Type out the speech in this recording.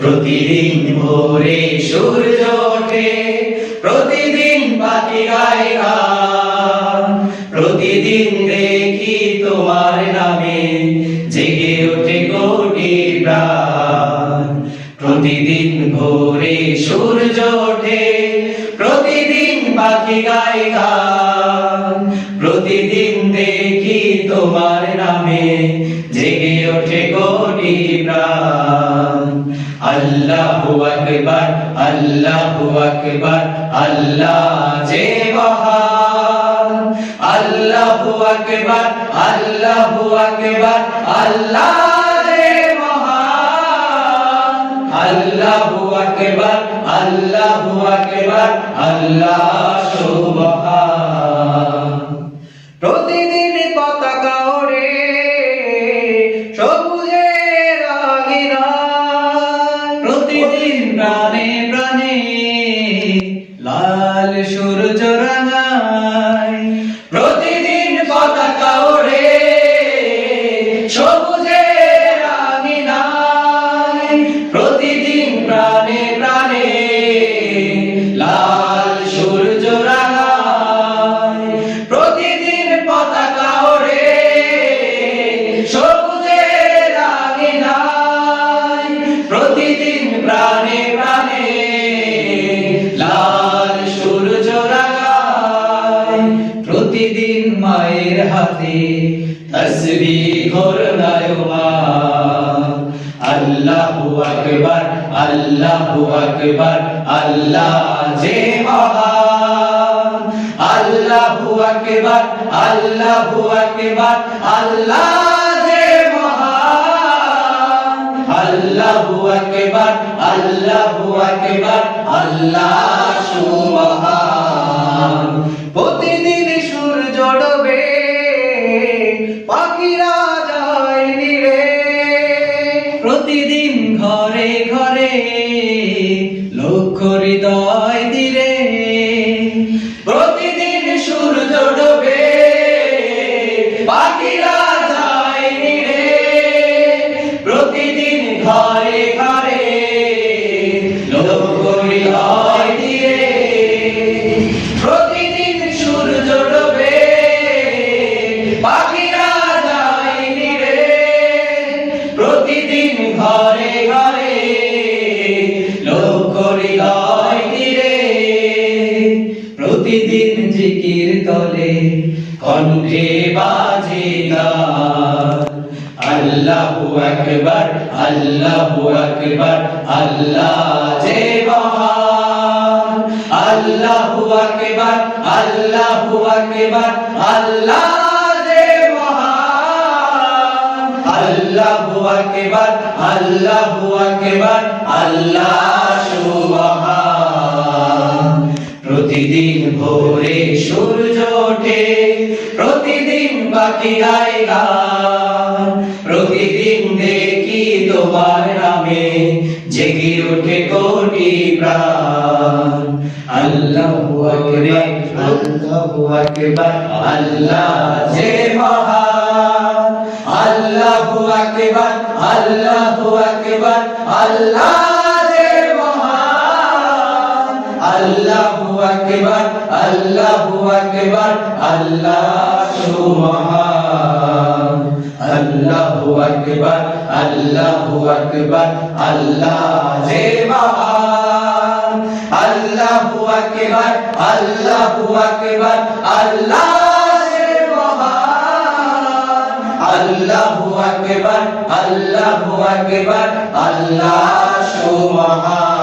প্রতিদিন ভোরে সূর্য ওঠে, প্রতিদিন পাখি গায় গান। প্রতিদিন দেখি তোমার নামে, জেগে ওঠে কোটি প্রাণ। প্রতিদিন ভোরে সূর্য ওঠে, প্রতিদিন পাখি গায় গান। প্রতিদিন দেখি তোমার নামে, জেগে ওঠে কোটি প্রাণ। আল্লাহু আকবার আল্লাহু আকবার, আল্লাহ যে মহান। আল্লাহু আকবার আল্লাহু আকবার, আল্লাহ যে মহান। আল্লাহু আকবার আল্লাহু আকবার, আল্লাহ সুবহান সূর্য রাঙায় প্রতিদিন পতাকা ওড়ে সবুজের আগিনায় প্রতিদিন প্রাণে প্রাণে লাল সূর্য রাঙায় প্রতিদিন পতাকা ওড়ে সবুজের আগিনায় প্রতিদিন প্রাণে প্রাণে প্রতিদিন মায়ের হাতে তসবি ঘোরনায় মা আল্লাহু আকবার আল্লাহু আকবার, আল্লাহ যে মহান। আল্লাহু আকবার আল্লাহু আকবার, আল্লাহ যে মহান। আল্লাহু আকবার আল্লাহু আকবার, আল্লাহ সুবহান পাখিরা যায় নীড়ে প্রতিদিন ঘরে ঘরে লক্ষ হৃদয় দিলে প্রতিদিন ঘরে ঘরে লক্ষ হৃদয় দিলে প্রতিদিন জিকির তলে, কণ্ঠে বাজে আল্লাহু আকবার আল্লাহু আকবার, আল্লাহ যে মহান। আল্লাহু আকবার আল্লাহু আকবার, আল্লাহ আল্লাহু আকবার আল্লাহু আকবার, আল্লাহ সুবহান। প্রতিদিন ভোরে সূর্য ওঠে, প্রতিদিন পাখি গায় গান। প্রতিদিন দেখি তোমার নামে জেগে ওঠে কোটি প্রাণ। আল্লাহু আকবার আল্লাহু আকবার, আল্লাহ আকবার, আল্লাহু আকবার, আল্লাহ যে মহান। আল্লাহু আকবার আল্লাহু আকবার, আল্লাহ সুবহান আল্লাহু আকবার আল্লাহু আকবার, আল্লাহ যে মহান। আল্লাহু আকবার আল্লাহু আকবার, আল্লাহ আল্লাহু আকবার আল্লাহু আকবার আল্লাহ সুবহান